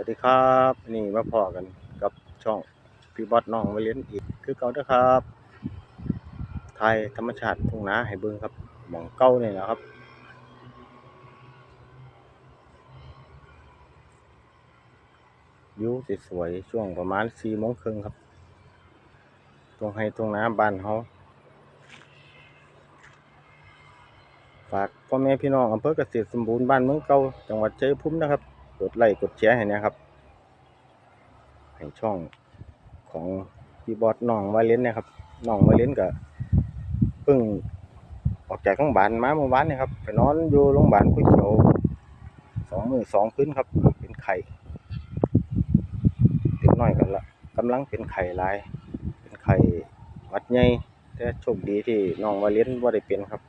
วัสดีครับนี่มาพอกันกับช่องพี่บอสน้องมาเลี้ยนอีก คือเก่าเด้อครับไทยธรรมชาติทุ่งนาให้เบิ่งครับหมองเก่านี่แหละครับวิวสวยๆช่วงประมาณสี่โมงครึ่งครับ ตรงให้ตรงน้ำบ้านเฮาฝากพ่อแม่พี่น้องอำเภอเกษตรสมบูรณ์บ้านเมืองเก่าจังหวัดชัยภูมินะครับ กดไลค์กดแชร์ให้นะครับให้ช่องของพี่บอสน้องวาเลนนะครับน้องวาเลนก็เพิ่งออกจากโรงพยาบาลมาเมื่อวานนี่ครับไปนอนอยู่โรงพยาบาลกุ้ยเขียวสองมือสองคืนครับ เป็นไข่เด็กน้อยกันละกำลังเป็นไข่ลาย เป็นไข่วัดใหญ่แต่โชคดีที่น้องวาเลนว่าได้เป็นครับ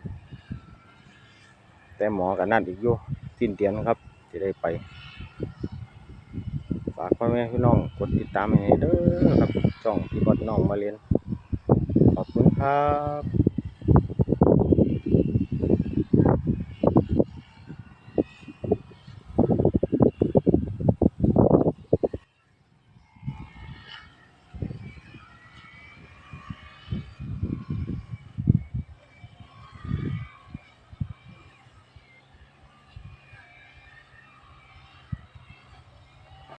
แต่หมอก็นัดอีกอยู่สิ้นเดือนครับจะได้ไป ฝากพ่อแม่พี่น้องกดติดตามให้เด้อครับช่องพี่บอดน้องมาเรียนขอบคุณครับ